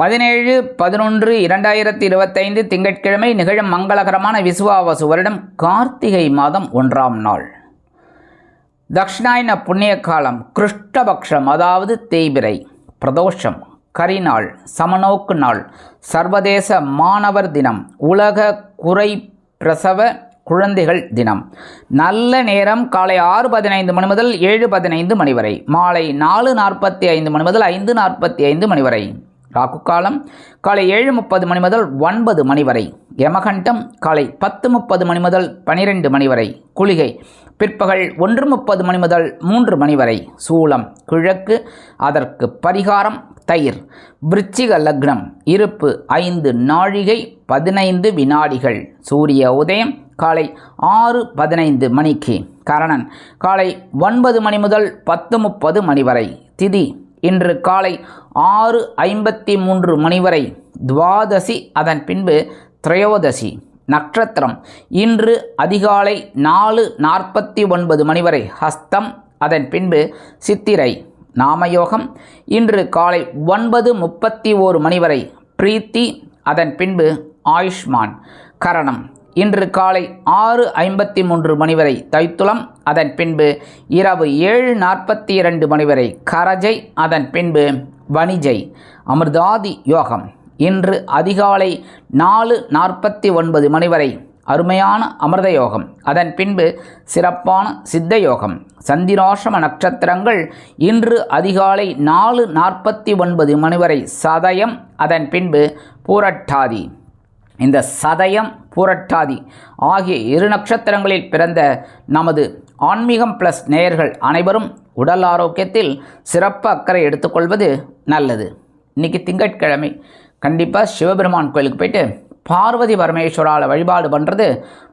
பதினேழு பதினொன்று இரண்டாயிரத்தி இருபத்தைந்து திங்கட்கிழமை நிகழும் மங்களகரமான விசுவாவசு வருடம் கார்த்திகை மாதம் ஒன்றாம் நாள். தக்ஷிணாயன புண்ணிய காலம் கிருஷ்ணபக்ஷம் அதாவது தேய்பிரை பிரதோஷம் கரிநாள் சமநோக்கு நாள் சர்வதேச மாணவர் தினம் உலக குறை பிரசவ குழந்தைகள் தினம். நல்ல நேரம் காலை ஆறு பதினைந்து மணி முதல் ஏழு பதினைந்து மணி வரை மாலை நாலு நாற்பத்தி ஐந்து மணி முதல் ஐந்து நாற்பத்தி ஐந்து மணி வரை. ராகு காலம் காலை ஏழு முப்பது மணி முதல் ஒன்பது மணி வரை. யமகண்டம் காலை பத்து முப்பது மணி முதல் பனிரெண்டு மணி வரை. குளிகை பிற்பகல் ஒன்று முப்பது மணி முதல் மூன்று மணி வரை. சூளம் கிழக்கு அதற்கு பரிகாரம் தயிர். விருச்சிக லக்னம் இருப்பு ஐந்து நாழிகை பதினைந்து வினாடிகள். சூரிய உதயம் காலை ஆறு பதினைந்து மணிக்கு. கரணன் காலை ஒன்பது மணி முதல் பத்து முப்பது மணி வரை. திதி இன்று காலை ஆறு ஐம்பத்தி மூன்று மணி வரை துவாதசி அதன் பின்பு திரையோதசி நட்சத்திரம். இன்று அதிகாலை நாலு நாற்பத்தி ஒன்பது மணி வரை ஹஸ்தம் அதன் பின்பு சித்திரை நாமயோகம். இன்று காலை ஒன்பது முப்பத்தி ஓரு மணி வரை பிரீத்தி அதன் பின்பு ஆயுஷ்மான். கரணம். இன்று காலை ஆறு ஐம்பத்தி மூன்று மணி வரை தைத்துளம் அதன் பின்பு இரவு ஏழு நாற்பத்தி இரண்டு மணி வரை கரஜை அதன் பின்பு வணிஜை. அமிர்தாதி யோகம். இன்று அதிகாலை நாலு நாற்பத்தி ஒன்பது மணி வரை அருமையான அமிர்த யோகம். அதன் பின்பு சிறப்பான சித்த யோகம். சந்திராசிரம நட்சத்திரங்கள் இன்று அதிகாலை நாலு நாற்பத்தி ஒன்பது மணி வரை சதயம் அதன் பின்பு பூரட்டாதி. இந்த சதயம் பூரட்டாதி ஆகிய இரு நட்சத்திரங்களில் பிறந்த நமது ஆன்மீகம் ப்ளஸ் நேயர்கள் அனைவரும் உடல் ஆரோக்கியத்தில் சிறப்பு அக்கறை எடுத்துக்கொள்வது நல்லது. இன்னைக்கு திங்கட்கிழமை. கண்டிப்பாக சிவபெருமான் கோயிலுக்கு போயிட்டு பார்வதி பரமேஸ்வரால் வழிபாடு பண்ணுறது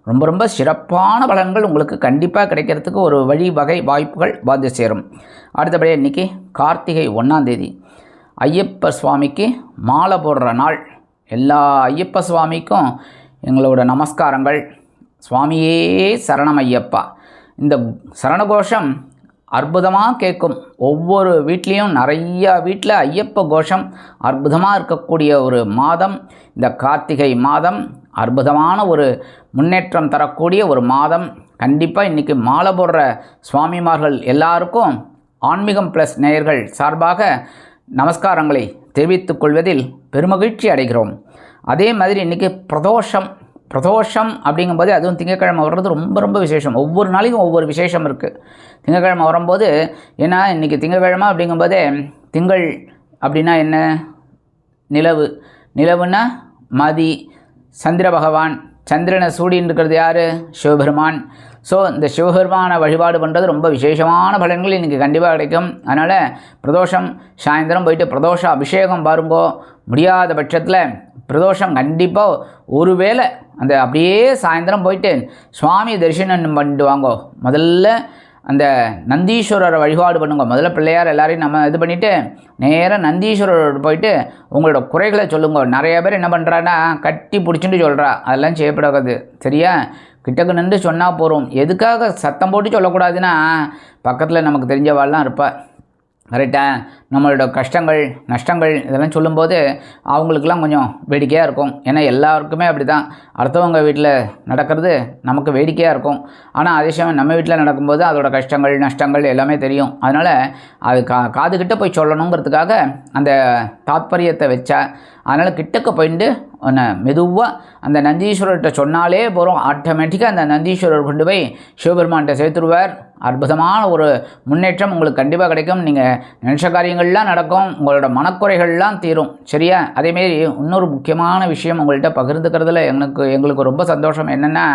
ரொம்ப ரொம்ப சிறப்பான பலன்கள் உங்களுக்கு கண்டிப்பாக கிடைக்கிறதுக்கு ஒரு வழி வகை வாய்ப்புகள் வந்து சேரும். அடுத்தபடியாக இன்றைக்கி கார்த்திகை ஒன்றாந்தேதி ஐயப்ப சுவாமிக்கு மாலை போடுற நாள். எல்லா ஐயப்ப சுவாமிக்கும் எங்களோட நமஸ்காரங்கள். சுவாமியே சரணம் ஐயப்பா இந்த சரணகோஷம் அற்புதமாக கேட்கும். ஒவ்வொரு வீட்லேயும் நிறையா வீட்டில் ஐயப்ப கோஷம் அற்புதமாக இருக்கக்கூடிய ஒரு மாதம். இந்த கார்த்திகை மாதம் அற்புதமான ஒரு முன்னேற்றம் தரக்கூடிய ஒரு மாதம். கண்டிப்பாக இன்றைக்கி மாலை போடுற சுவாமிமார்கள் எல்லாருக்கும் ஆன்மீகம் ப்ளஸ் நேயர்கள் சார்பாக நமஸ்காரங்களை தெரிவித்துக் கொள்வதில் பெருமகிழ்ச்சி அடைகிறோம். அதே மாதிரி இன்றைக்கி பிரதோஷம் பிரதோஷம் அப்படிங்கும்போது அதுவும் திங்கட்கிழமை வர்றது ரொம்ப ரொம்ப விசேஷம். ஒவ்வொரு நாளைக்கும் ஒவ்வொரு விசேஷம் இருக்குது திங்கட்கிழமை வரும்போது ஏன்னா இன்றைக்கி திங்கக்கிழமை அப்படிங்கும்போதே திங்கள் அப்படின்னா என்ன? நிலவு. நிலவுன்னா மதி சந்திர பகவான் சந்திரனை சூடின்னு இருக்கிறது யார்? சிவபெருமான். ஸோ இந்த சிவபெருமான வழிபாடு பண்ணுறது ரொம்ப விசேஷமான பலன்கள் இன்றைக்கி கண்டிப்பாக கிடைக்கும். அதனால் பிரதோஷம் சாயந்தரம் போயிட்டு பிரதோஷ அபிஷேகம் பாருங்கோ. முடியாத பட்சத்தில் பிரதோஷம் கண்டிப்பாக ஒருவேளை அந்த அப்படியே சாயந்தரம் போயிட்டு சுவாமி தரிசனம் பண்ணிட்டு வாங்கோ. முதல்ல அந்த நந்தீஸ்வரரை வழிபாடு பண்ணுங்க. முதல்ல பிள்ளையார் எல்லாரையும் நம்ம இது பண்ணிவிட்டு நேராக நந்தீஸ்வரரோடு போயிட்டு உங்களோட குறைகளை சொல்லுங்க. நிறைய பேர் என்ன பண்ணுறான்னா கட்டி பிடிச்சிட்டு சொல்கிறா அதெல்லாம் செய்யப்படாது சரியா? கிட்டக்கு நின்று சொன்னால் போகிறோம் எதுக்காக சத்தம் போட்டு சொல்லக்கூடாதுன்னா பக்கத்தில் நமக்கு தெரிஞ்சவாள்லாம் இருப்பா. கரெக்டாக நம்மளோட கஷ்டங்கள் நஷ்டங்கள் இதெல்லாம் சொல்லும்போது அவங்களுக்கெல்லாம் கொஞ்சம் வேடிக்கையாக இருக்கும். ஏன்னா எல்லாருக்குமே அப்படி தான் அடுத்தவங்க வீட்டில் நடக்கிறது நமக்கு வேடிக்கையாக இருக்கும். ஆனால் அதே சமயம் நம்ம வீட்டில் நடக்கும்போது அதோட கஷ்டங்கள் நஷ்டங்கள் எல்லாமே தெரியும். அதனால் அது கா காதுகிட்ட போய் சொல்லணுங்கிறதுக்காக அந்த தாத்பரியத்தை வச்சா அதனால் கிட்டக்க போயிட்டு மெதுவாக அந்த நந்தீஸ்வரர்கிட்ட சொன்னாலே போகிறோம் ஆட்டோமேட்டிக்காக அந்த நந்தீஸ்வரர் கொண்டு போய் சிவபெருமான்கிட்ட சேர்த்துருவார். அற்புதமான ஒரு முன்னேற்றம் உங்களுக்கு கண்டிப்பாக கிடைக்கும். நீங்கள் நினச்ச காரியங்கள்லாம் நடக்கும். உங்களோட மனக்குறைகள்லாம் தீரும். சரியா? அதேமாரி இன்னொரு முக்கியமான விஷயம் உங்கள்கிட்ட பகிர்ந்துக்கிறதுல எனக்கு எங்களுக்கு ரொம்ப சந்தோஷம். என்னென்னா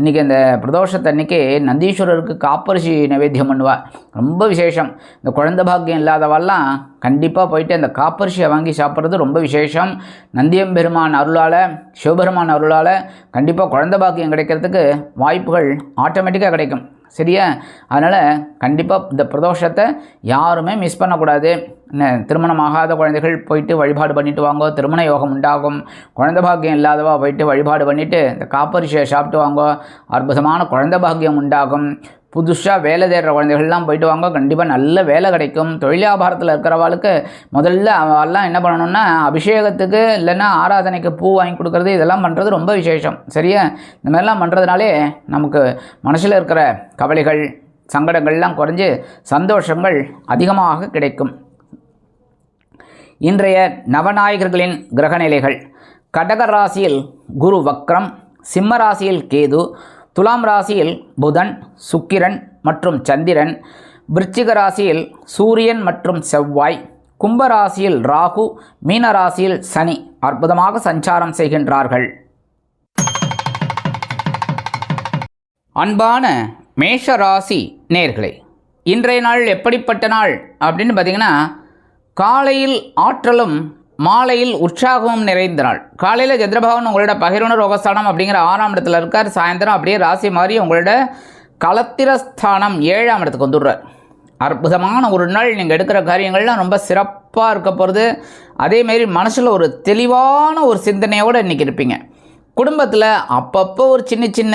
இன்றைக்கி இந்த பிரதோஷத்தன்னைக்கு நந்தீஸ்வரருக்கு காப்பரிசி நைவேத்தியம் பண்ணுவாள் ரொம்ப விசேஷம். இந்த குழந்த பாக்கியம் இல்லாதவெல்லாம் கண்டிப்பாக போயிட்டு அந்த காப்பரிசியை வாங்கி சாப்பிட்றது ரொம்ப விசேஷம். நந்தியம்பெருமான் அருளால் சிவபெருமான் அருளால் கண்டிப்பாக குழந்த பாக்கியம் கிடைக்கிறதுக்கு வாய்ப்புகள் ஆட்டோமேட்டிக்காக கிடைக்கும். சரியா? அதனால் கண்டிப்பாக இந்த பிரதோஷத்தை யாருமே மிஸ் பண்ணக்கூடாது. திருமணம் ஆகாத குழந்தைகள் போயிட்டு வழிபாடு பண்ணிட்டு வாங்கோ திருமண யோகம் உண்டாகும். குழந்தை பாக்கியம் இல்லாதவா போயிட்டு வழிபாடு பண்ணிவிட்டு இந்த காப்பரிசியை சாப்பிட்டு வாங்கோ. அற்புதமான குழந்தை பாக்கியம் உண்டாகும். புதுசாக வேலை தேடுற குழந்தைகள்லாம் போயிட்டு வாங்க. கண்டிப்பாக நல்ல வேலை கிடைக்கும். தொழில் வியாபாரத்தில் இருக்கிறவாளுக்கு முதல்ல அவெல்லாம் என்ன பண்ணணும்னா அபிஷேகத்துக்கு இல்லைன்னா ஆராதனைக்கு பூ வாங்கி கொடுக்குறது இதெல்லாம் பண்ணுறது ரொம்ப விசேஷம். சரியா? இந்த மாதிரிலாம் பண்ணுறதுனாலே நமக்கு மனசில் இருக்கிற கவலைகள் சங்கடங்கள்லாம் குறைஞ்சு சந்தோஷங்கள் அதிகமாக கிடைக்கும். இன்றைய நவநாயகர்களின் கிரகநிலைகள். கடக ராசியில் குரு வக்ரம் சிம்ம ராசியில் கேது துலாம் ராசியில் புதன் சுக்கிரன் மற்றும் சந்திரன். விருச்சிக ராசியில் சூரியன் மற்றும் செவ்வாய். கும்ப ராசியில் ராகு மீன ராசியில் சனி. அற்புதமாக சஞ்சாரம் செய்கின்றார்கள். அன்பான மேஷ ராசி நேர்களே இன்றைய நாள் எப்படிப்பட்ட நாள் அப்படின்னு பார்த்தீங்கன்னா காலையில் ஆற்றலும் மாலையில் உற்சாகமும் நிறைந்த நாள். காலையில் சந்திரபகவான் உங்களோட பகிர்வன ரோகஸ்தானம் அப்படிங்கிற ஆறாம் இடத்துல இருக்கார். சாயந்தரம் அப்படியே ராசி மாதிரி உங்களோட களத்திரஸ்தானம் ஏழாம் இடத்துக்கு வந்துடுறார். அற்புதமான ஒரு நாள். நீங்கள் எடுக்கிற காரியங்கள்லாம் ரொம்ப சிறப்பாக இருக்க போகிறது அதேமாரி மனசில் ஒரு தெளிவான ஒரு சிந்தனையோடு இன்றைக்கி இருப்பீங்க. குடும்பத்தில் அப்பப்போ ஒரு சின்ன சின்ன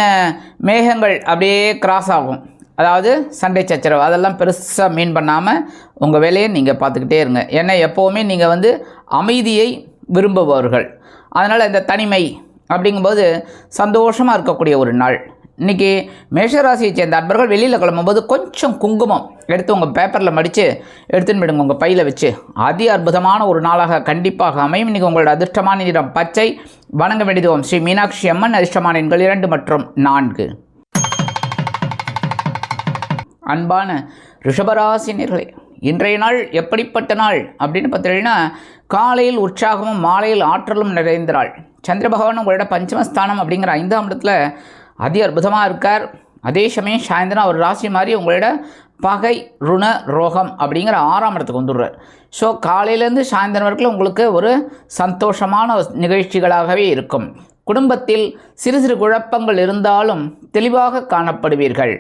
மேகங்கள் அப்படியே கிராஸ் ஆகும். அதாவது சண்டை சச்சரவு அதெல்லாம் பெருசாக மீன் பண்ணாமல் உங்கள் வேலையை நீங்கள் பார்த்துக்கிட்டே இருங்க. ஏன்னா எப்போவுமே நீங்கள் வந்து அமைதியை விரும்புபவர்கள். அதனால் இந்த தனிமை அப்படிங்கும்போது சந்தோஷமாக இருக்கக்கூடிய ஒரு நாள். இன்றைக்கி மேஷராசியை சேர்ந்த அன்பர்கள் வெளியில் கிளம்பும்போது கொஞ்சம் குங்குமம் எடுத்து உங்கள் பேப்பரில் மடித்து எடுத்துன்னு விடுங்க உங்கள் பையில் வச்சு. அதி அற்புதமான ஒரு நாளாக கண்டிப்பாக அமையும். இன்றைக்கி உங்களோட அதிர்ஷ்டமான நிறம் பச்சை. வணங்க வேண்டியதுவோம் ஸ்ரீ மீனாட்சி அம்மன் அதிர்ஷ்டமான எண்கள் இரண்டு மற்றும் நான்கு. அன்பான ரிஷபராசினியர்களே இன்றைய நாள் எப்படிப்பட்ட நாள் அப்படின்னு பார்த்தீங்கன்னா காலையில் உற்சாகமும் மாலையில் ஆற்றலும் நிறைந்த நாள். சந்திர பகவான் உங்களோட பஞ்சமஸ்தானம் அப்படிங்கிற ஐந்தாம் இடத்துல அதி அற்புதமாக இருக்கார். அதே சமயம் சாயந்தரம் அவர் ராசி மாதிரி உங்களோட பகை ருண ரோகம் அப்படிங்கிற ஆறாம் இடத்துக்கு வந்துடுறார். ஸோ காலையிலேருந்து சாயந்தரம் வரைக்கும் உங்களுக்கு ஒரு சந்தோஷமான நிகழ்ச்சிகளாகவே இருக்கும். குடும்பத்தில் சிறு சிறு குழப்பங்கள் இருந்தாலும் தெளிவாக காணப்படுவீர்கள்.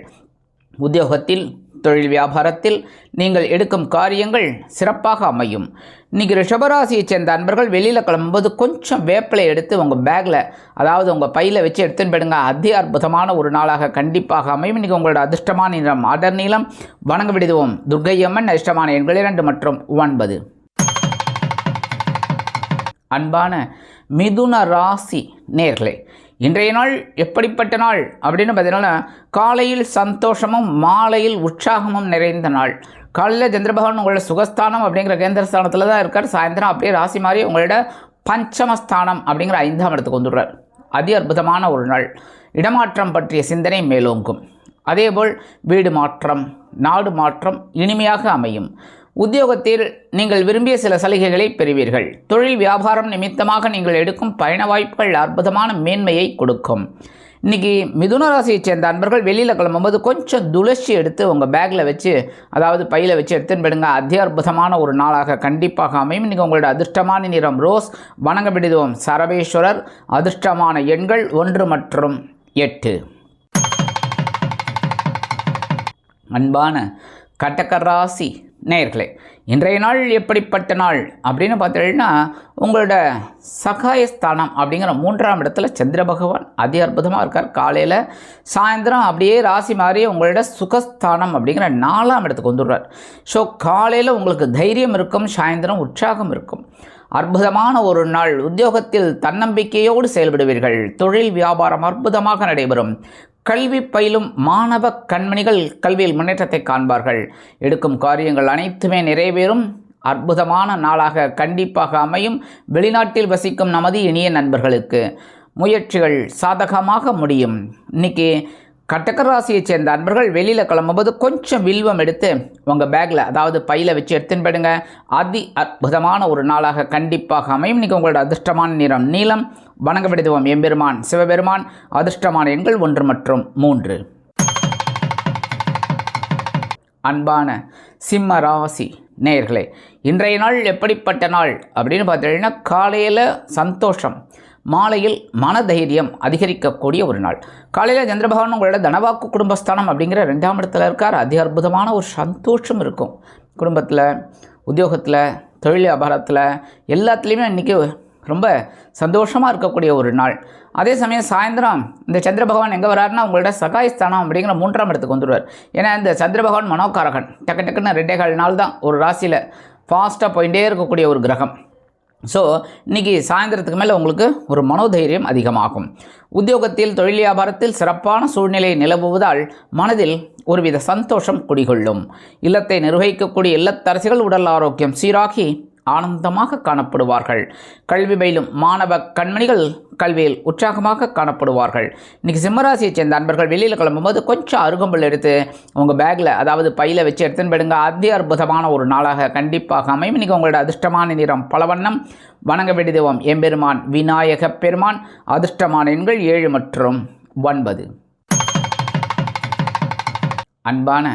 உத்தியோகத்தில் தொழில் வியாபாரத்தில் நீங்கள் எடுக்கும் காரியங்கள் சிறப்பாக அமையும். இன்றைக்கி ரிஷபராசியை சேர்ந்த அன்பர்கள் வெளியில் கிளம்பும்போது கொஞ்சம் வேப்பிலை எடுத்து உங்கள் பேக்கில் அதாவது உங்கள் பையில் வச்சு எடுத்துன்னு போயிடுங்க. அதி அற்புதமான ஒரு நாளாக கண்டிப்பாக அமையும். இன்றைக்கி உங்களோட அதிர்ஷ்டமான நிறம் அடர் நீளம். வணங்க விடுவோம். துர்கையம்மன் அதிர்ஷ்டமான எண்கள் இரண்டு மற்றும் ஒன்பது. அன்பான மிதுன ராசி நேர்களே இன்றைய நாள் எப்படிப்பட்ட நாள்? அப்படின்னு பார்த்தீங்கன்னா காலையில் சந்தோஷமும் மாலையில் உற்சாகமும் நிறைந்த நாள். காலையில் சந்திரபகவான் உங்களோட சுகஸ்தானம் அப்படிங்கிற கேந்திர ஸ்தானத்தில் தான் இருக்கார். சாயந்தரம் அப்படியே ராசி மாதிரி உங்களோட பஞ்சமஸ்தானம் அப்படிங்கிற ஐந்தாம் இடத்துக்கு வந்துடுறார். அதி அற்புதமான ஒரு நாள். இடமாற்றம் பற்றிய சிந்தனை மேலோங்கும். அதேபோல் வீடு மாற்றம் நாடு மாற்றம் இனிமையாக அமையும். உத்தியோகத்தில் நீங்கள் விரும்பிய சில சலுகைகளை பெறுவீர்கள். தொழில் வியாபாரம் நிமித்தமாக நீங்கள் எடுக்கும் பயண வாய்ப்புகள் அற்புதமான மேன்மையை கொடுக்கும். இன்றைக்கி மிதுன ராசியைச் சேர்ந்த அன்பர்கள் வெளியில் கிளம்பும்போது கொஞ்சம் துளசி எடுத்து உங்கள் பேக்கில் வச்சு அதாவது பையில் வச்சு எடுத்துன்னு போயிடுங்க. அதி அற்புதமான ஒரு நாளாக கண்டிப்பாக அமையும். இன்றைக்கி உங்களோட அதிர்ஷ்டமான நிறம் ரோஸ். வணங்க விடுவோம். சரவேஸ்வரர் அதிர்ஷ்டமான எண்கள் ஒன்று மற்றும் எட்டு. அன்பான கட்டக்கராசி நேயர்களே இன்றைய நாள் எப்படிப்பட்ட நாள் அப்படின்னு பார்த்தீங்கன்னா உங்களோட சகாயஸ்தானம் அப்படிங்கிற மூன்றாம் இடத்துல சந்திர பகவான் அதி அற்புதமாக இருக்கார். காலையில் சாயந்தரம் அப்படியே ராசி மாதிரி உங்களோட சுகஸ்தானம் அப்படிங்கிற நாலாம் இடத்துக்கு வந்துடுறார். ஸோ காலையில் உங்களுக்கு தைரியம் இருக்கும் சாயந்தரம் உற்சாகம் இருக்கும். அற்புதமான ஒரு நாள். உத்தியோகத்தில் தன்னம்பிக்கையோடு செயல்படுவீர்கள். தொழில் வியாபாரம் அற்புதமாக நடைபெறும். கல்வி பயிலும் மாணவ கண்மணிகள் கல்வியில் முன்னேற்றத்தை காண்பார்கள். எடுக்கும் காரியங்கள் அனைத்துமே நிறைவேறும். அற்புதமான நாளாக கண்டிப்பாக அமையும். வெளிநாட்டில் வசிக்கும் நமது இனிய நண்பர்களுக்கு முயற்சிகள் சாதகமாக முடியும். இன்னைக்கு கட்டக்கராசியைச் சேர்ந்த அன்பர்கள் வெளியில் கிளம்பும்போது கொஞ்சம் வில்வம் எடுத்து உங்கள் பேக்கில் அதாவது பையில் வச்சு எடுத்துன்னு போயிடுங்க. அதி அற்புதமான ஒரு நாளாக கண்டிப்பாக அமையும். இன்றைக்கி உங்களோட அதிர்ஷ்டமான நிறம் நீளம் வணங்க விடுதுவோம் எம்பெருமான் சிவபெருமான் அதிர்ஷ்டமான எண்கள் ஒன்று மற்றும் மூன்று. அன்பான சிம்ம ராசி நேயர்களே இன்றைய நாள் எப்படிப்பட்ட நாள் அப்படின்னு பார்த்தீங்கன்னா காலையில் சந்தோஷம் மாலையில் மனதைரியம் அதிகரிக்கக்கூடிய ஒரு நாள். காலையில் சந்திர பகவான் உங்களோட தனவாக்கு குடும்பஸ்தானம் அப்படிங்கிற ரெண்டாம் இடத்துல இருக்கார். அதி அற்புதமான ஒரு சந்தோஷம் இருக்கும். குடும்பத்தில் உத்தியோகத்தில் தொழில் வியாபாரத்தில் எல்லாத்துலேயுமே இன்றைக்கி ரொம்ப சந்தோஷமாக இருக்கக்கூடிய ஒரு நாள். அதே சமயம் சாயந்தரம் இந்த சந்திர பகவான் எங்கே வராருன்னா உங்களோட சகாயஸ்தானம் அப்படிங்கிற மூன்றாம் இடத்துக்கு வந்துடுவார். ஏன்னா இந்த சந்திர பகவான் மனோகாரகன். டக்கு டக்குன்னு ரெண்டே கால் நாள் தான் ஒரு ராசியில் ஃபாஸ்ட்டாக போயிட்டே இருக்கக்கூடிய ஒரு கிரகம். ஸோ இன்றைக்கி சாயந்தரத்துக்கு மேலே உங்களுக்கு ஒரு மனோதைரியம் அதிகமாகும். உத்தியோகத்தில் தொழில் வியாபாரத்தில் சிறப்பான சூழ்நிலை நிலவுவதால் மனதில் ஒருவித சந்தோஷம் குடிகொள்ளும். இல்லத்தை நிர்வகிக்கக்கூடிய இல்லத்தரசிகள் உடல் ஆரோக்கியம் சீராகி ஆனந்தமாக காணப்படுவார்கள். கல்வி பயிலும் மாணவ கண்மணிகள் கல்வியில் உற்சாகமாக காணப்படுவார்கள். இன்றைக்கி சிம்மராசியை சேர்ந்த அன்பர்கள் வெளியில் கிளம்பும்போது கொஞ்சம் அருகம்புல் எடுத்து உங்கள் பேக்கில் அதாவது பையில் வச்சு எடுத்துன்னு போயிடுங்க. அதி அற்புதமான ஒரு நாளாக கண்டிப்பாக அமையும். இன்றைக்கி உங்களோட அதிர்ஷ்டமான நிறம் பலவண்ணம். வணங்க வேண்டிய தெய்வம் எம்பெருமான் விநாயக பெருமான். அதிர்ஷ்டமான எண்கள் ஏழு மற்றும் ஒன்பது. அன்பான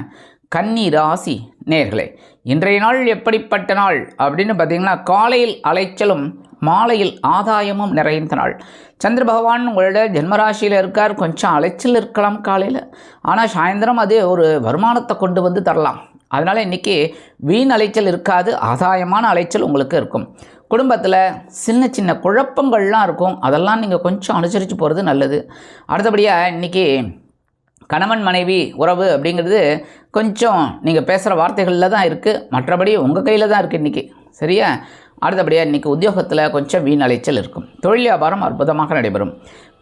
கன்னி ராசி நேர்களே இன்றைய நாள் எப்படிப்பட்ட நாள்? அப்படின்னு பார்த்தீங்கன்னா காலையில் அலைச்சலும் மாலையில் ஆதாயமும் நிறைந்த நாள். சந்திர பகவான் உங்களோட ஜென்மராசியில் இருக்கார். கொஞ்சம் அலைச்சல் இருக்கலாம் காலையில். ஆனால் சாயந்தரம் அது ஒரு வருமானத்தை கொண்டு வந்து தரலாம். அதனால் இன்றைக்கி வீண் அலைச்சல் இருக்காது. ஆதாயமான அலைச்சல் உங்களுக்கு இருக்கும். குடும்பத்தில் சின்ன சின்ன குழப்பங்கள்லாம் இருக்கும். அதெல்லாம் நீங்கள் கொஞ்சம் அனுசரித்து போகிறது நல்லது. அடுத்தபடியாக இன்றைக்கி கணவன் மனைவி உறவு அப்படிங்கிறது கொஞ்சம் நீங்கள் பேசுகிற வார்த்தைகளில் தான் இருக்குது மற்றபடி உங்கள் கையில் தான் இருக்குது இன்றைக்கி சரியா? அடுத்தபடியாக இன்றைக்கி உத்தியோகத்தில் கொஞ்சம் வீண் அலைச்சல் இருக்கும். தொழில் வியாபாரம் அற்புதமாக நடைபெறும்.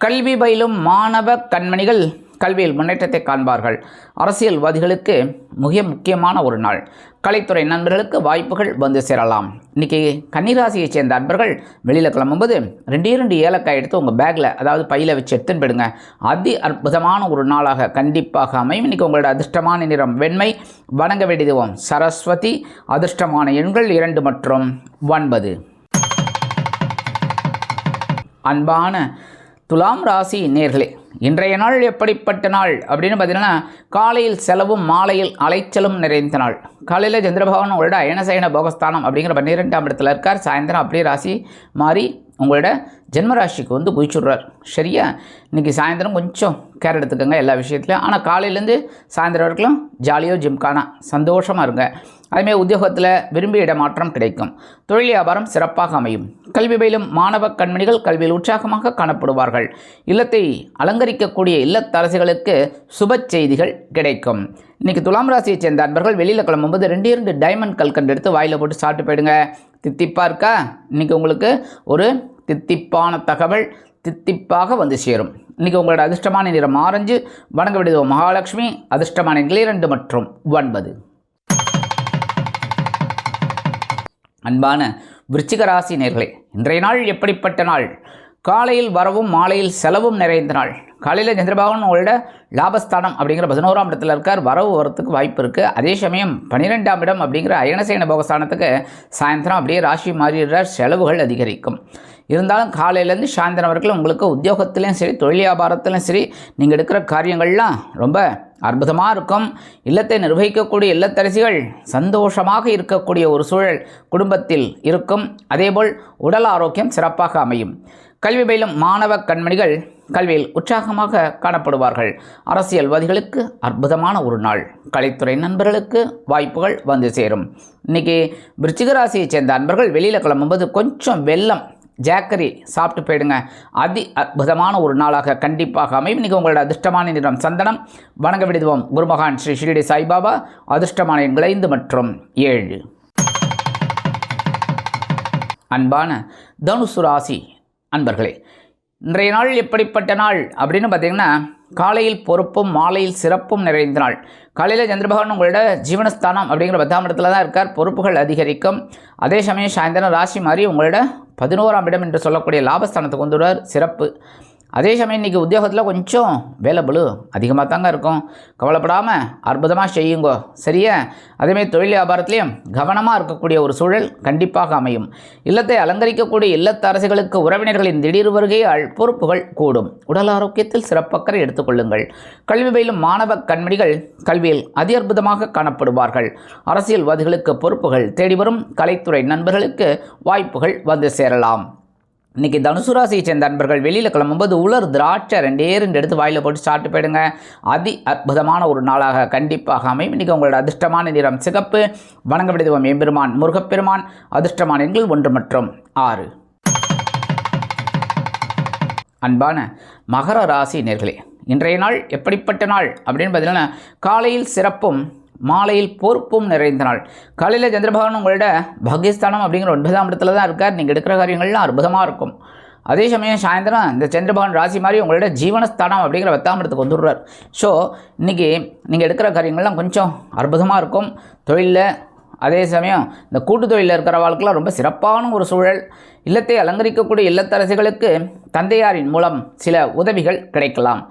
கல்வி பயிலும் மாணவ கண்மணிகள் கல்வியில் முன்னேற்றத்தை காண்பார்கள். அரசியல்வாதிகளுக்கு மிக முக்கியமான ஒரு நாள். கலைத்துறை நண்பர்களுக்கு வாய்ப்புகள் வந்து சேரலாம். இன்றைக்கி கன்னிராசியைச் சேர்ந்த அன்பர்கள் வெளியில் கிளம்பும்போது ரெண்டே ரெண்டு ஏலக்காய் எடுத்து உங்கள் பேக்கில் அதாவது பையில் வச்சு எடுத்துன்னு போயிடுங்க. அதி அற்புதமான ஒரு நாளாக கண்டிப்பாக அமையும். இன்றைக்கி உங்களோட அதிர்ஷ்டமான நிறம் வெண்மை வணங்க வேண்டியதுவோம் சரஸ்வதி அதிர்ஷ்டமான எண்கள் இரண்டு மற்றும் ஒன்பது. அன்பான துலாம் ராசி நேர்களே இன்றைய நாள் எப்படிப்பட்ட நாள் அப்படின்னு பார்த்தீங்கன்னா காலையில் செலவும் மாலையில் அலைச்சலும் நிறைந்த நாள். காலையில் சந்திரபகவான் உங்களோட அயனசயன போகஸ்தானம் அப்படிங்கிற பன்னிரெண்டாம் இடத்துல இருக்கார். சாயந்தரம் அப்படியே ராசி மாறி உங்களோட ஜென்மராசிக்கு வந்து குதிச்சுடுறார் சரியா? இன்றைக்கி சாயந்தரம் கொஞ்சம் கேர் எடுத்துக்கோங்க எல்லா விஷயத்துலையும். ஆனால் காலையிலேருந்து சாயந்தரம் வரைக்கும் ஜாலியோ ஜிம்கானா சந்தோஷமாக இருங்க. அதுமாரி உத்தியோகத்தில் விரும்பிய இடமாற்றம் கிடைக்கும். தொழில் வியாபாரம் சிறப்பாக அமையும். கல்வி பயிலும் மாணவ கண்மணிகள் கல்வியில் உற்சாகமாக காணப்படுவார்கள். இல்லத்தை அலங்கரிக்கக்கூடிய இல்லத்தரசிகளுக்கு சுப செய்திகள் கிடைக்கும். இன்றைக்கி துலாம் ராசியைச் சேர்ந்த அன்பர்கள் வெளியில் கிளம்பும்போது ரெண்டு இரண்டு டைமண்ட் கல்கண்டு எடுத்து வாயில் போட்டு சாப்பிட்டு போயிடுங்க. தித்திப்பாக இருக்கா? இன்றைக்கி உங்களுக்கு ஒரு தித்திப்பான தகவல் தித்திப்பாக வந்து சேரும். இன்றைக்கி உங்களோட அதிர்ஷ்டமான நிறம் ஆரஞ்சு வணங்க விடுவோம் மகாலட்சுமி அதிர்ஷ்டமான இரண்டு மற்றும் ஒன்பது. அன்பான விருச்சிக ராசி நேர்களே இன்றைய நாள் எப்படிப்பட்ட நாள்? காலையில் வரவும் மாலையில் செலவும் நிறைந்த நாள். காலையில் சந்திரபாபன் உங்களோட லாபஸ்தானம் அப்படிங்கிற பதினோராம் இடத்துல இருக்கார். வரவு வரத்துக்கு வாய்ப்பு இருக்குது அதே சமயம் பன்னிரெண்டாம் இடம் அப்படிங்கிற அயனசேன போகஸ்தானத்துக்கு சாயந்தரம் அப்படியே ராசி மாறிடுறார். செலவுகள் அதிகரிக்கும். இருந்தாலும் காலையிலேருந்து சாயந்தரம் வரைக்கும் உங்களுக்கு உத்தியோகத்துலேயும் சரி தொழில் வியாபாரத்துலையும் சரி நீங்கள் எடுக்கிற காரியங்கள்லாம் ரொம்ப அற்புதமாக இருக்கும். இல்லத்தை நிர்வகிக்கக்கூடிய இல்லத்தரசிகள் சந்தோஷமாக இருக்கக்கூடிய ஒரு சூழல் குடும்பத்தில் இருக்கும். அதேபோல் உடல் ஆரோக்கியம் சிறப்பாக அமையும். கல்வி பயிலும் மாணவ கண்மணிகள் கல்வியில் உற்சாகமாக காணப்படுவார்கள். அரசியல்வாதிகளுக்கு அற்புதமான ஒரு நாள். கலைத்துறை நண்பர்களுக்கு வாய்ப்புகள் வந்து சேரும். இன்றைக்கி விருச்சிகராசியைச் சேர்ந்த அன்பர்கள் வெளியில் கிளம்பும்போது கொஞ்சம் வெள்ளம் ஜாக்கரி சாப்பிட்டு போயிடுங்க. அதி அற்புதமான ஒரு நாளாக கண்டிப்பாக அமையும். இன்றைக்கி உங்களோட அதிர்ஷ்டமான நிறம் சந்தனம். வணங்க விடுவோம். குருமகான் ஸ்ரீ ஷிரடி சாய்பாபா அதிர்ஷ்டமான எண்கள் ஐந்து மற்றும் ஏழு. அன்பான தனுசு ராசி அன்பர்களே இன்றைய நாள் எப்படிப்பட்ட நாள் அப்படின்னு பார்த்தீங்கன்னா காலையில் பொறுப்பும் மாலையில் சிறப்பும் நிறைந்த நாள். காலையில் சந்திரபகவான் உங்களோட ஜீவனஸ்தானம் அப்படிங்கிற பத்தாம் இடத்துல தான் இருக்கார். பொறுப்புகள் அதிகரிக்கும். அதே சமயம் சாயந்தரம் ராசி மாதிரி உங்களோட பதினோராம் இடம் என்று சொல்லக்கூடிய லாபஸ்தானத்துக்கு வந்துடுவார் சிறப்பு. அதே சமயம் இன்றைக்கி உத்தியோகத்தில் கொஞ்சம் வேலை பளு அதிகமாக தாங்க இருக்கும். கவலைப்படாமல் அற்புதமாக செய்யுங்கோ. சரியா? அதேமாதிரி தொழில் வியாபாரத்துலேயும் கவனமாக இருக்கக்கூடிய ஒரு சூழல் கண்டிப்பாக அமையும். இல்லத்தை அலங்கரிக்கக்கூடிய இல்லத்தரசுகளுக்கு உறவினர்களின் திடீர் வருகையால் பொறுப்புகள் கூடும். உடல் ஆரோக்கியத்தில் சிறப்பக்கறை எடுத்துக்கொள்ளுங்கள் கல்வி பயிலும் மாணவ கண்மணிகள் கல்வியில் அதி அற்புதமாக காணப்படுவார்கள். அரசியல்வாதிகளுக்கு பொறுப்புகள் தேடி வரும் கலைத்துறை நண்பர்களுக்கு வாய்ப்புகள் வந்து சேரலாம். இன்றைக்கி தனுசு ராசியை சேர்ந்த நண்பர்கள் வெளியில் கிளம்பும்போது உலர் திராட்சை ரெண்டே ரெண்டு எடுத்து வாயில் போட்டு சாப்பிட்டு போயிடுங்க. அதி அற்புதமான ஒரு நாளாக கண்டிப்பாக அமையும். இன்றைக்கி உங்களோட அதிர்ஷ்டமான நிறம் சிகப்பு. வணங்க தெய்வம் எம்பெருமான் முருகப்பெருமான். அதிர்ஷ்டமான எண்கள் ஒன்று மற்றும் ஆறு. அன்பான மகர ராசி நேர்களே இன்றைய நாள் எப்படிப்பட்ட நாள்? அப்படின்னு பார்த்தீங்கன்னா காலையில் சிறப்பும் மாலையில் பொறுப்பும் நிறைந்த நாள். காலையில் சந்திரபகவான் உங்களோட பாகிஸ்தானம் அப்படிங்கிற ஒன்பதாம் இடத்துல தான் இருக்கார். நீங்கள் எடுக்கிற காரியங்கள்லாம் அற்புதமாக இருக்கும். அதே சமயம் சாயந்தரம் இந்த சந்திரபகவான் ராசி மாதிரி உங்களோட ஜீவனஸ்தானம் அப்படிங்கிற பத்தாம் இடத்துக்கு வந்துடுறார். ஸோ இன்றைக்கி நீங்கள் எடுக்கிற காரியங்கள்லாம் கொஞ்சம் அற்புதமாக இருக்கும். தொழிலில் அதே சமயம் இந்த கூட்டு தொழிலில் இருக்கிற வாழ்க்கைலாம் ரொம்ப சிறப்பான ஒரு சூழல். இல்லத்தை அலங்கரிக்கக்கூடிய இல்லத்தரசிகளுக்கு தந்தையாரின் மூலம் சில உதவிகள் கிடைக்கலாம்.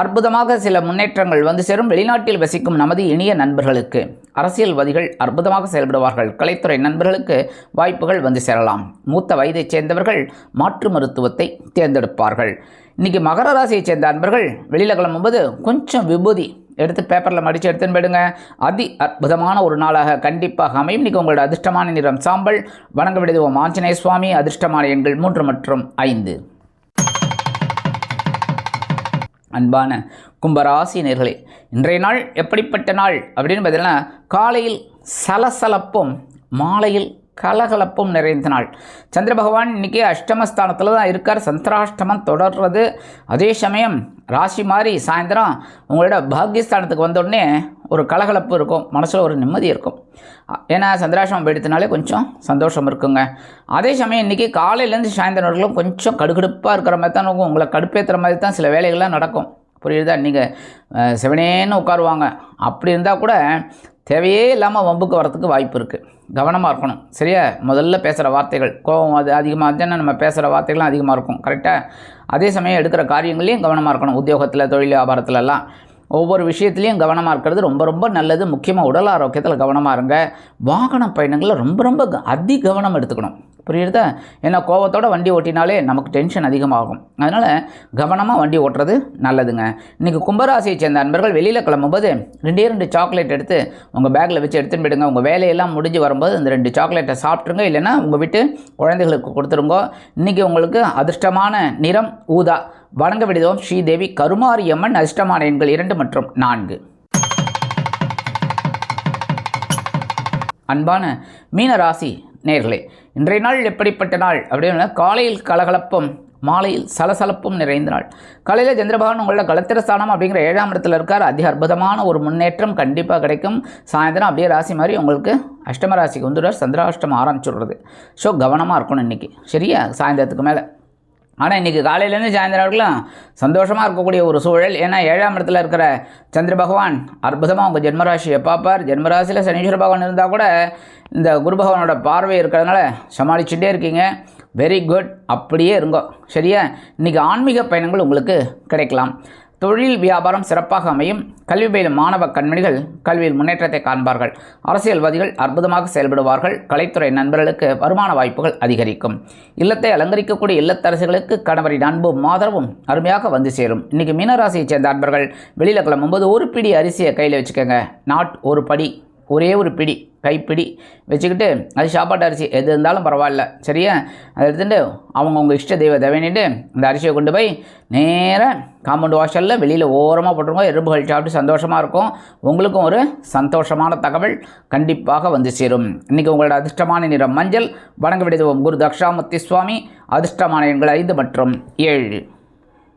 அற்புதமாக சில முன்னேற்றங்கள் வந்து சேரும். வெளிநாட்டில் வசிக்கும் நமது இனிய நண்பர்களுக்கு அரசியல்வாதிகள் அற்புதமாக செயல்படுவார்கள். கலைத்துறை நண்பர்களுக்கு வாய்ப்புகள் வந்து சேரலாம். மூத்த வயதைச் சேர்ந்தவர்கள் மாற்று மருத்துவத்தை தேர்ந்தெடுப்பார்கள். இன்றைக்கி மகர ராசியைச் சேர்ந்த நண்பர்கள் வெளியில் கிளம்பும்போது கொஞ்சம் விபூதி எடுத்து பேப்பரில் மடித்து எடுத்துன்னு போயிடுங்க. அதி அற்புதமான ஒரு நாளாக கண்டிப்பாக அமையும். இன்றைக்கி உங்களோட அதிர்ஷ்டமான நிறம் சாம்பல். வணங்க விடுவோம் ஆஞ்சநேய சுவாமி அதிர்ஷ்டமான எண்கள் மூன்று மற்றும் ஐந்து. அன்பான கும்பராசினியர்களே இன்றைய நாள் எப்படிப்பட்ட நாள் அப்படின்னு பார்த்தீங்கன்னா காலையில் சலசலப்பும் மாலையில் கலகலப்பும் நிறைந்த நாள். சந்திர பகவான் இன்றைக்கி அஷ்டமஸ்தானத்தில் தான் இருக்கார். சந்திராஷ்டமம் தொடர்றது. அதே சமயம் ராசி மாதிரி சாயந்தரம் உங்களோட பாக்யஸ்தானத்துக்கு வந்தோடனே ஒரு கலகலப்பு இருக்கும் மனசில் ஒரு நிம்மதி இருக்கும். ஏன்னா சந்திராசிரமம் எடுத்தனாலே கொஞ்சம் சந்தோஷம் இருக்குங்க. அதே சமயம் இன்றைக்கி காலையிலேருந்து சாயந்தரம் வரைக்கும் கொஞ்சம் கடுகடுப்பாக இருக்கிற மாதிரி தான் இருக்கும். உங்களை கடுப்பேற்றுற மாதிரி தான் சில வேலைகள்லாம் நடக்கும். புரியுதா? நீங்கள் செவனேன்னு உட்காருவாங்க. அப்படி இருந்தால் கூட தேவையே இல்லாமல் வம்புக்கு வரத்துக்கு வாய்ப்பு இருக்குது கவனமாக இருக்கணும். சரியா? முதல்ல பேசுகிற வார்த்தைகள். கோபம் அது அதிகமாக இருந்துச்சுன்னா நம்ம பேசுகிற வார்த்தைகள்லாம் அதிகமாக இருக்கும். கரெக்டாக அதே சமயம் எடுக்கிற காரியங்களையும் கவனமாக இருக்கணும். உத்தியோகத்தில் தொழில் வியாபாரத்துலலாம். ஒவ்வொரு விஷயத்துலையும் கவனமாக இருக்கிறது ரொம்ப ரொம்ப நல்லது. முக்கியமாக உடல் ஆரோக்கியத்தில் கவனமாக இருங்க. வாகன பயணங்களில் ரொம்ப ரொம்ப அதி கவனம் எடுத்துக்கணும். புரியுறதா? ஏன்னா கோவத்தோட வண்டி ஓட்டினாலே நமக்கு டென்ஷன் அதிகமாகும். அதனால் கவனமாக வண்டி ஓட்டுறது நல்லதுங்க. இன்றைக்கி கும்பராசியை சேர்ந்த நண்பர்கள் வெளியில் கிளம்பும்போது ரெண்டே ரெண்டு சாக்லேட் எடுத்து உங்கள் பேக்கில் வச்சு எடுத்துன்னு போயிடுங்க. உங்கள் வேலையெல்லாம் முடிஞ்சு வரும்போது இந்த ரெண்டு சாக்லேட்டை சாப்பிட்ருங்க இல்லைன்னா உங்கள் வீட்டு குழந்தைகளுக்கு கொடுத்துருங்க. இன்றைக்கி உங்களுக்கு அதிர்ஷ்டமான நிறம் ஊதா. வணங்க விடுதோம். ஸ்ரீதேவி கருமாரியம்மன் அதிர்ஷ்டமான எண்கள் இரண்டு மற்றும் நான்கு. அன்பான மீன ராசி நேர்களே இன்றைய நாள் எப்படிப்பட்ட நாள்? அப்படின்னு காலையில் கலகலப்பும் மாலையில் சலசலப்பும் நிறைந்த நாள். காலையில் சந்திரபகவான் உங்களோட கலத்திரஸ்தானம் அப்படிங்கிற ஏழாம் இடத்துல இருக்கார். அதி அற்புதமான ஒரு முன்னேற்றம் கண்டிப்பாக கிடைக்கும். சாயந்தரம் அப்படியே ராசி மாதிரி உங்களுக்கு அஷ்டம ராசிக்கு வந்துடுவார். சந்திராஷ்டமம் ஆரம்பிச்சுடுறது. ஸோ கவனமாக இருக்கணும் இன்றைக்கி சரியா? சாயந்தரத்துக்கு மேலே. ஆனால் இன்றைக்கி காலையிலேருந்து சாயந்தரம் வரைக்கும் சந்தோஷமாக இருக்கக்கூடிய ஒரு சூழல். ஏன்னா ஏழாம் இடத்துல இருக்கிற சந்திர பகவான் அற்புதமாக உங்கள் ஜென்மராசியை பார்ப்பார். ஜென்மராசியில் சனீஸ்வர பகவான் இருந்தால் கூட இந்த குரு பகவானோட பார்வை இருக்கிறதுனால சமாளிச்சுட்டே இருக்கீங்க. வெரி குட் அப்படியே இருங்கோ. சரியா? இன்றைக்கி ஆன்மீக பயணங்கள் உங்களுக்கு கிடைக்கலாம். தொழில் வியாபாரம் சிறப்பாக அமையும். கல்வி பயிலும் மாணவ கண்மணிகள் கல்வியில் முன்னேற்றத்தை காண்பார்கள். அரசியல்வாதிகள் அற்புதமாக செயல்படுவார்கள். கலைத்துறை நண்பர்களுக்கு வருமான வாய்ப்புகள் அதிகரிக்கும். இல்லத்தை அலங்கரிக்கக்கூடிய இல்லத்தரசுகளுக்கு கணவரின் அன்பும் ஆதரவும் அருமையாக வந்து சேரும். இன்றைக்கி மீனராசியை சேர்ந்த அன்பர்கள் வெளியில் கிளம்பும்போது ஒரு பிடி அரிசியை கையில் வச்சுக்கோங்க. நாட் ஒரு படி. ஒரே ஒரு பிடி கைப்பிடி வச்சுக்கிட்டு அது சாப்பாட்டு அரிசி எது இருந்தாலும் பரவாயில்ல. சரியா? அதை எடுத்துகிட்டு அவங்கவுங்க இஷ்ட தெய்வ தேவைன்னுட்டு இந்த அரிசியை கொண்டு போய் நேராக காம்பவுண்ட் வாஷரில் வெளியில் ஓரமாக போட்டுருங்க. எறும்புகள் சாப்பிட்டு சந்தோஷமாக இருக்கும். உங்களுக்கும் ஒரு சந்தோஷமான தகவல் கண்டிப்பாக வந்து சேரும். இன்றைக்கி உங்களோட அதிர்ஷ்டமான நிறம் மஞ்சள். வணங்க விடுவோம் குரு தக்ஷாமூர்த்தி சுவாமி. அதிர்ஷ்டமான எண்கள் ஐந்து மற்றும் ஏழு.